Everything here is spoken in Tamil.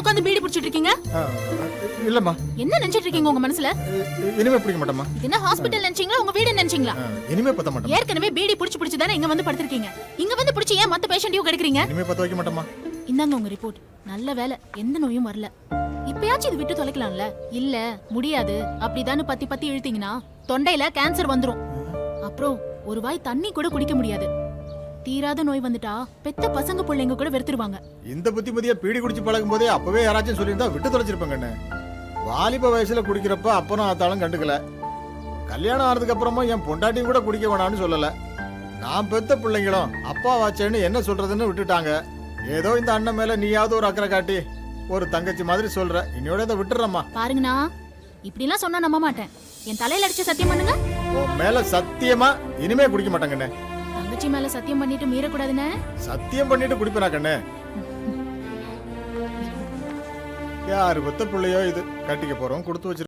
உட்காந்து பீடி பிடிச்சிட்டு இருக்கீங்க? இல்லம்மா. என்ன நினைச்சிட்டு இருக்கீங்க உங்க மனசுல? இனிமே பிடிக்க மாட்டேம்மா. இது என்ன ஹாஸ்பிட்டல் நினைச்சீங்களா? உங்க வீடு நினைச்சீங்களா? இனிமே பத்த மாட்டேம்மா. ஏற்கனவே பீடி புடிச்சு புடிச்சு தானே இங்க வந்து படுத்திருக்கீங்க. இங்க வந்து புடிச்சு ஏன் மத்த பேஷண்ட்டையும் கெடுக்குறீங்க? இனிமே பத்த வைக்க மாட்டேம்மா. இந்தாங்க உங்க ரிப்போர்ட் நல்ல வேலை. எந்த நோயும் வரல. இப்பயாச்சும் இது விட்டு தொலைக்கலாம்ல? இல்ல முடியாது. அப்படிதான்னு பத்தி பத்தி இழுத்தீங்கன்னா தொண்டையில கேன்சர் வந்துரும். அப்புறம் ஒரு வாய் தண்ணி கூட குடிக்க முடியாது. தீராத நோய் வந்துட்டா பெத்த பசங்க பிள்ளைங்க கூட வெறுத்துருவாங்க. இந்த புத்திமதியை பீடி குடிச்சு பழகும் போதே அப்பவே யாராச்சும் சொல்லியிருந்தா விட்டு தொலைச்சிருப்பேன் கண்ணு வாலிப வயசுல குடிக்கிறப்ப அப்பனும் ஆத்தாலும் கண்டுக்கல. கல்யாணம் ஆனதுக்கு அப்புறமா என் பொண்டாட்டியும் கூட குடிக்க வேணாம்னு சொல்லல. நான் பெத்த பிள்ளைங்களும் அப்பா வாச்சேன்னு என்ன சொல்றதுன்னு விட்டுட்டாங்க. ஏதோ இந்த அண்ணன் மேல நீயாவது ஒரு அக்கறை காட்டி ஒரு தங்கச்சி மாதிரி சொல்ற. இன்னையோட இதை விட்டுறம்மா. பாருங்கண்ணா இப்படிலாம் சொன்னா நம்ப மாட்டேன். என் தலையில அடிச்சு சத்தியம் பண்ணுங்க. உன் மேல சத்தியமா இனிமே குடிக்க மாட்டேன் கண்ணு தங்கச்சி மேல சத்தியம் பண்ணிட்டு மீறக்கூடாதுன்னு? சத்தியம் பண்ணிட்டு குடிப்பனா கண்ணு? யாரு ஒத்த பிள்ளையோ இது? கட்டிக்க போறோம் கொடுத்து வச்சிருக்கோம்.